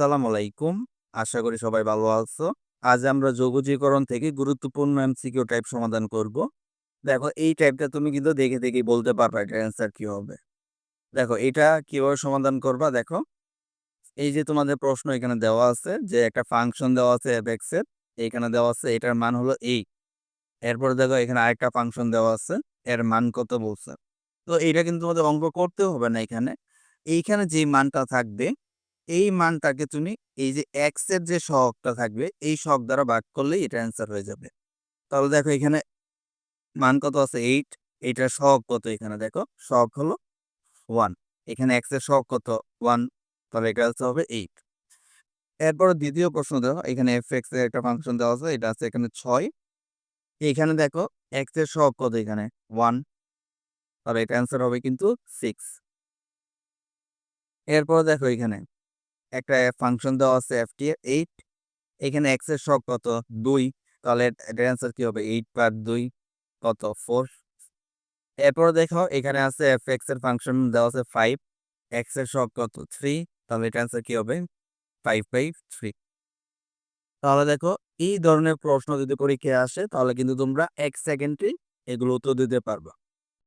আসসালামু আলাইকুম। আশা করি সবাই ভালো আছো। আজ আমরা যোগজীকরণ থেকে গুরুত্বপূর্ণ এমসিকিউ টাইপ সমাধান করব। দেখো, এই টাইপটা তুমি কিন্তু দেখে দেখে বলতে পারবে এটার অ্যান্সার কি হবে। দেখো, এটা কীভাবে সমাধান করবা দেখো। এই যে তোমাদের প্রশ্ন এখানে দেওয়া আছে যে একটা ফাংশন দেওয়া আছে এফ এক্সের। এখানে দেওয়া আছে এটার মান হলো এই এরপরে দেখো, এখানে আরেকটা ফাংশন দেওয়া আছে, এর মান কত বলছে। তো এটা কিন্তু তোমাদের অঙ্ক করতে হবে না এখানে। এইখানে যে মানটা থাকবে এই মানটাকে তুমি এই যে এক্সের যে সহগটা থাকবে, এই সহগ দ্বারা ভাগ করলেই এটা অ্যান্সার হয়ে যাবে। তাহলে দেখো এখানে মান কত আছে? এইট এইটার সহগ কত এখানে? দেখো, সহগ হলো ওয়ান এখানে এক্সের সহগ কত? ওয়ান তাহলে এটা হচ্ছে হবে এইট এরপরে দ্বিতীয় প্রশ্ন দেখো, এখানে এফ এক্সের একটা ফাংশন দেওয়া আছে, এটা আছে এখানে ছয়। এখানে দেখো এক্সের সহগ কত এখানে? ওয়ান তাহলে এটা অ্যান্সার হবে কিন্তু সিক্স এরপর দেখো এখানে একটা ফাংশন দেওয়া আছে এফ টি এইট এখানে এক্সের সহগ কত? দুই। তাহলে এটার অ্যান্সার কি হবে? এইট পার দুই কত? ফোর এরপর দেখো, এখানে আছে এফ এক্সের ফাংশন দেওয়া আছে ফাইভ এক্সের সহগ কত? থ্রি তাহলে এটার অ্যান্সার কি হবে? ফাইভ বাই থ্রি তাহলে দেখো, এই ধরনের প্রশ্ন যদি পরীক্ষায় আসে, তাহলে কিন্তু তোমরা এক সেকেন্ডে এগুলো উত্তর দিতে পারবা।